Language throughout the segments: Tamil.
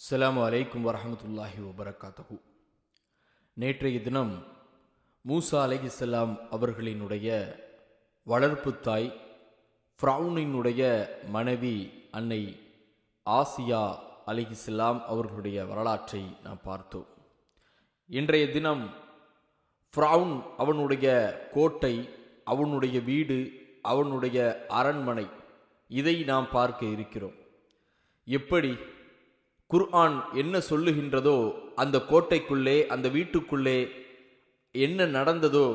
அஸ்ஸலாமு அலைக்கும் வரமத்துல்லாஹி வபரகாத்தகு நேற்றைய தினம் மூசா அலைஹிஸ்ஸலாம் அவர்களினுடைய வளர்ப்பு தாய் ஃப்ரௌனினுடைய மனைவி அன்னை ஆசியா அலைஹிஸ்ஸலாம் அவர்களுடைய வரலாற்றை நாம் பார்த்தோம். இன்றைய தினம் ஃப்ரவுன் அவனுடைய கோட்டை அவனுடைய வீடு அவனுடைய அரண்மனை இதை நாம் பார்க்க இருக்கிறோம். எப்படி? குர்ஆன் என்ன சொல்லுகின்றதோ அந்த கோட்டைக்குள்ளே அந்த வீட்டுக்குள்ளே என்ன நடந்ததோ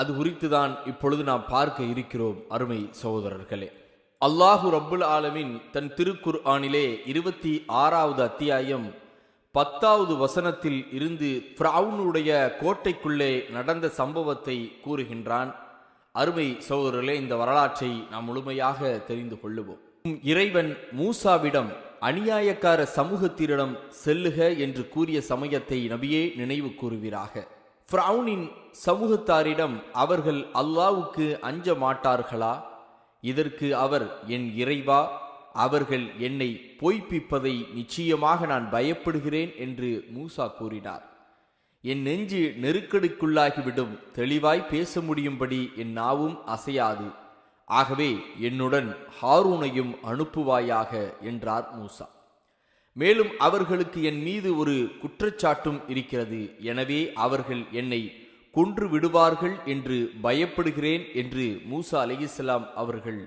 அது குறித்து தான் இப்பொழுது நாம் பார்க்க இருக்கிறோம் அருமை சகோதரர்களே. அல்லாஹு ரப்புல் ஆலமின் தன் திருக்குர்ஆனிலே இருபத்தி ஆறாவது அத்தியாயம் பத்தாவது வசனத்தில் இருந்து ஃப்ரவுனுடைய கோட்டைக்குள்ளே நடந்த சம்பவத்தை கூறுகின்றான். அருமை சகோதரர்களே இந்த வரலாற்றை நாம் முழுமையாக தெரிந்து கொள்ளுவோம். இறைவன் மூசாவிடம் அநியாயக்கார சமூகத்திரிடம் செல்லுக என்று கூறிய சமயத்தை நபியே நினைவு கூறுவீராக. ஃப்ரவுனின் சமூகத்தாரிடம் அவர்கள் அல்லாவுக்கு அஞ்ச மாட்டார்களா இதற்கு அவர் என் இறைவா அவர்கள் என்னை பொய்ப்பிப்பதை நிச்சயமாக நான் பயப்படுகிறேன் என்று மூசா கூறினார். என் நெஞ்சு நெருக்கடிக்குள்ளாகிவிடும் தெளிவாய் பேச முடியும்படி என் நாவும் அசையாது. ஆகவே என்னுடன் ஹாரூனையும் அனுப்புவாயாக என்றார் மூசா. மேலும் அவர்களுக்கு என் மீது ஒரு குற்றச்சாட்டும் இருக்கிறது. எனவே அவர்கள் என்னை கொன்று விடுவார்கள் என்று பயப்படுகிறேன் என்று மூசா அலிஸ்லாம் அவர்கள்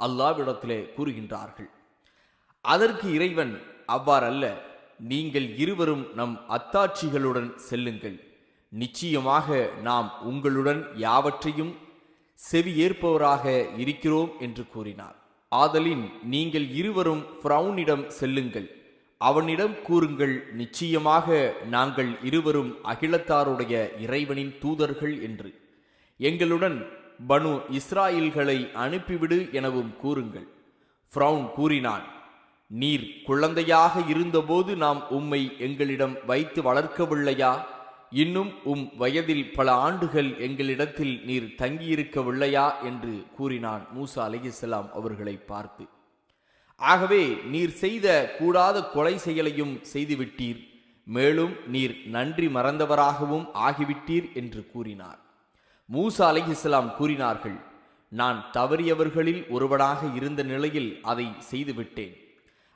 அல்லாவிடத்திலே கூறுகின்றார்கள். அதற்கு இறைவன் அவ்வாறல்ல நீங்கள் இருவரும் நம் அத்தாட்சிகளுடன் செல்லுங்கள். நிச்சயமாக நாம் உங்களுடன் யாவற்றையும் செவி ஏற்பவராக இருக்கிறோம் என்று கூறினார். ஆதலின் நீங்கள் இருவரும் ஃப்ரௌனிடம் செல்லுங்கள். அவனிடம் கூறுங்கள் நிச்சயமாக நாங்கள் இருவரும் அகிலத்தாருடைய இறைவனின் தூதர்கள் என்று. எங்களுடன் பனு இஸ்ராயில்களை அனுப்பிவிடு எனவும் கூறுங்கள். ஃப்ரவுன் கூறினான் நீர் குழந்தையாக இருந்தபோது நாம் உம்மை எங்களிடம் வைத்து வளர்க்கவில்லையா? இன்னும் உம் வயதில் பல ஆண்டுகள் எங்களிடத்தில் நீர் தங்கியிருக்கவில்லையா என்று கூறினான் மூசா அலிகிஸ்லாம் அவர்களை பார்த்து. ஆகவே நீர் செய்த கூடாத கொலை செயலையும் செய்துவிட்டீர். மேலும் நீர் நன்றி மறந்தவராகவும் ஆகிவிட்டீர் என்று கூறினார். மூசா அலிஹிஸ்லாம் கூறினார்கள் நான் தவறியவர்களில் ஒருவனாக இருந்த நிலையில் அதை செய்துவிட்டேன்.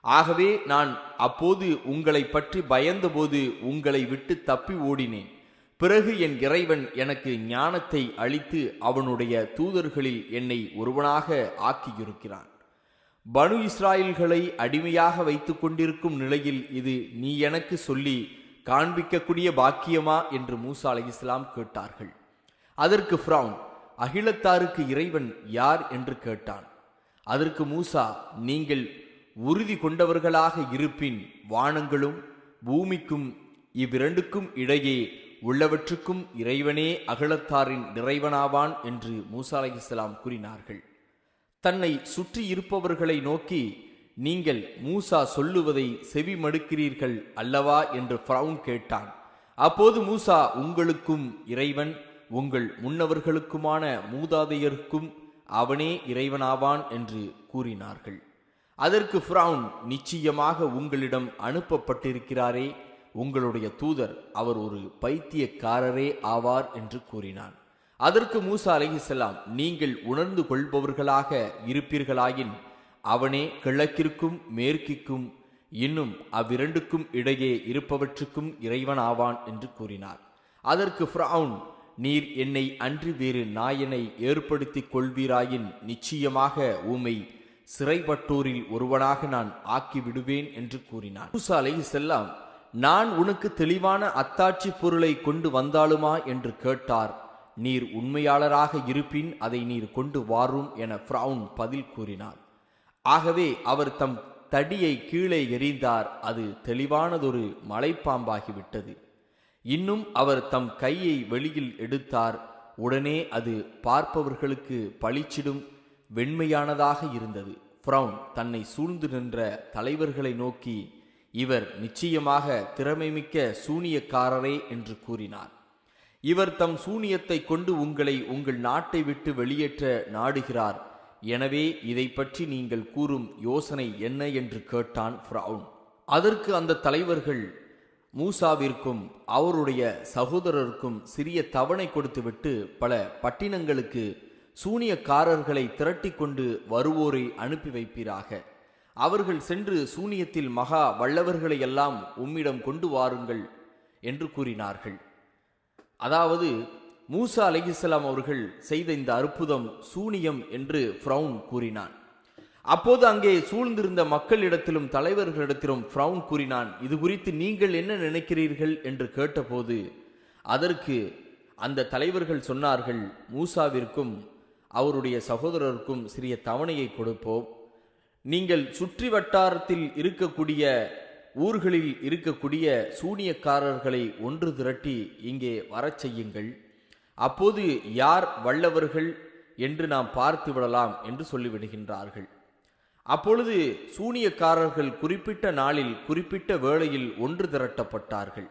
ஆகவே நான் அப்போது உங்களை பற்றி பயந்தபோது உங்களை விட்டு தப்பி ஓடினேன். பிறகு என் இறைவன் எனக்கு ஞானத்தை அளித்து அவனுடைய தூதர்களில் என்னை ஒருவனாக ஆக்கியிருக்கிறான். பனு இஸ்ராயல்களை அடிமையாக வைத்து கொண்டிருக்கும் நிலையில் இது நீ எனக்கு சொல்லி காண்பிக்கக்கூடிய பாக்கியமா? என்று மூசா அலி இஸ்லாம் கேட்டார்கள். அதற்கு ஃப்ரவுன் அகிலத்தாருக்கு இறைவன் யார்? என்று கேட்டான். அதற்கு மூசா நீங்கள் உறுதி கொண்டவர்களாக இருப்பின் வானங்களும் பூமிக்கும் இவ்விரண்டுக்கும் இடையே உள்ளவற்றுக்கும் இறைவனே அகலத்தாரின் நிறைவனாவான் என்று மூசா அலைஹிஸ்லாம் கூறினார்கள். தன்னை சுற்றி இருப்பவர்களை நோக்கி நீங்கள் மூசா சொல்லுவதை செவி மடுக்கிறீர்கள் அல்லவா? என்று ஃப்ரவுன் கேட்டான். அப்போது மூசா உங்களுக்கும் இறைவன் உங்கள் முன்னவர்களுக்குமான மூதாதையருக்கும் அவனே இறைவனாவான் என்று கூறினார்கள். அதற்கு ஃப்ரவுன் நிச்சயமாக உங்களிடம் அனுப்பப்பட்டிருக்கிறாரே. உங்களுடைய தூதர் அவர் ஒரு பைத்தியக்காரரே ஆவார் என்று கூறினான். அதற்கு மூசா அலிஹிசலாம் நீங்கள் உணர்ந்து கொள்பவர்களாக இருப்பீர்களாயின் அவனே கிழக்கிற்கும் மேற்கிற்கும் இன்னும் அவ்விரண்டுக்கும் இடையே இருப்பவற்றுக்கும் இறைவன் ஆவான் என்று கூறினார். அதற்கு ஃப்ரவுன் நீர் என்னை அன்றி வேறு நாயனை ஏற்படுத்திக் கொள்வீராயின் நிச்சயமாக உமை சிறைப்பட்டோரில் ஒருவனாக நான் ஆக்கி விடுவேன் என்று கூறினார் மூசா அலைஹிஸ்ஸலாம் நான் உனக்கு தெளிவான அத்தாட்சி பொருளை கொண்டு வந்தாலுமா? என்று கேட்டார். நீர் உண்மையாளராக இருப்பின் அதை நீர் கொண்டு வாரும் என ஃப்ரவுன் பதில் கூறினார் ஆகவே அவர் தம் தடியை கீழே எறிந்தார். அது தெளிவானதொரு மலைப்பாம்பாகிவிட்டது. இன்னும் அவர் தம் கையை வெளியில் எடுத்தார். உடனே அது பார்ப்பவர்களுக்கு பளிச்சிடும். வெண்மையானதாக இருந்தது. ஃப்ரவுன் தன்னை சூழ்ந்து நின்ற தலைவர்களை நோக்கி இவர் நிச்சயமாக திறமைமிக்க சூனியக்காரரே என்று கூறினார். இவர் தம் சூனியத்தை கொண்டு உங்களை உங்கள் நாட்டை விட்டு வெளியேற்ற நாடுகிறார். எனவே இதை பற்றி நீங்கள் கூறும் யோசனை என்ன? என்று கேட்டான் ஃப்ரவுன் அதற்கு அந்த தலைவர்கள் மூசாவிற்கும் அவருடைய சகோதரருக்கும் சிறிய தவணை கொடுத்துவிட்டு பல பட்டினங்களுக்கு சூனியக்காரர்களை திரட்டிக் கொண்டு வருவோரை அனுப்பி வைப்பீராக. அவர்கள் சென்று சூனியத்தில் மகா வல்லவர்களை எல்லாம் உம்மிடம் கொண்டு வாருங்கள் என்று கூறினார்கள். அதாவது மூசா அலைஹிஸ்ஸலாம் அவர்கள் செய்த இந்த அற்புதம் சூனியம் என்று ஃப்ரவுன் கூறினான். அப்போது அங்கே சூழ்ந்திருந்த மக்களிடத்திலும் தலைவர்களிடத்திலும் ஃப்ரவுன் கூறினான் இது குறித்து நீங்கள் என்ன நினைக்கிறீர்கள்? என்று கேட்டபோது அதற்கு அந்த தலைவர்கள் சொன்னார்கள் மூசாவிற்கும் அவருடைய சகோதரருக்கும் சிறிய தவணையை கொடுப்போம். நீங்கள் சுற்றி வட்டாரத்தில் இருக்கக்கூடிய ஊர்களில் இருக்கக்கூடிய சூனியக்காரர்களை ஒன்று திரட்டி இங்கே வரச் செய்யுங்கள். அப்போது யார் வல்லவர்கள் என்று நாம் பார்த்து விடலாம் என்று சொல்லிவிடுகின்றார்கள். அப்பொழுது சூனியக்காரர்கள் குறிப்பிட்ட நாளில் குறிப்பிட்ட வேளையில் ஒன்று திரட்டப்பட்டார்கள்.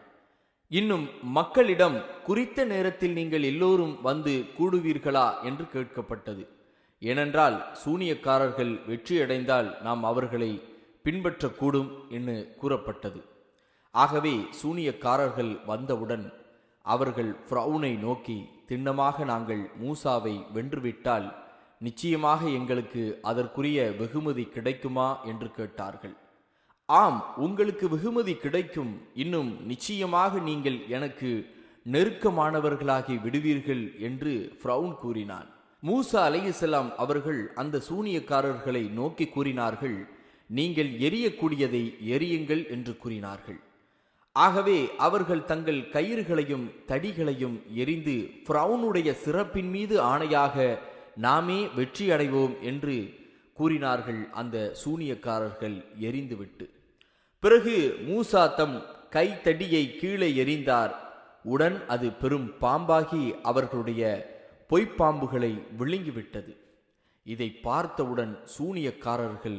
இன்னும் மக்களிடம் குறித்த நேரத்தில் நீங்கள் எல்லோரும் வந்து கூடுவீர்களா என்று கேட்கப்பட்டது. ஏனென்றால் சூனியக்காரர்கள் வெற்றியடைந்தால் நாம் அவர்களை பின்பற்றக்கூடும் என்று கூறப்பட்டது. ஆகவே சூனியக்காரர்கள் வந்தவுடன் அவர்கள் ஃப்ரௌனை நோக்கி திண்ணமாக நாங்கள் மூசாவை வென்றுவிட்டால் நிச்சயமாக எங்களுக்கு அதற்குரிய வெகுமதி கிடைக்குமா? என்று கேட்டார்கள். ஆம் உங்களுக்கு வெகுமதி கிடைக்கும். இன்னும் நிச்சயமாக நீங்கள் எனக்கு நெருக்கமானவர்களாகி விடுவீர்கள் என்று ஃப்ரவுன் கூறினான். மூசா அலையுசலாம் அவர்கள் அந்த சூனியக்காரர்களை நோக்கி கூறினார்கள் நீங்கள் எரியக்கூடியதை எரியுங்கள் என்று கூறினார்கள். ஆகவே அவர்கள் தங்கள் கயிறுகளையும் தடிகளையும் எரிந்து ஃப்ரவுனுடைய சிறப்பின் மீது ஆணையாக நாமே வெற்றி அடைவோம் என்று கூறினார்கள் அந்த சூனியக்காரர்கள் எரிந்துவிட்டு. பிறகு மூசா தம் கைத்தடியை கீழே எறிந்தார். உடன் அது பெரும் பாம்பாகி அவர்களுடைய பொய்ப்பாம்புகளை விழுங்கிவிட்டது. இதை பார்த்தவுடன் சூனியக்காரர்கள்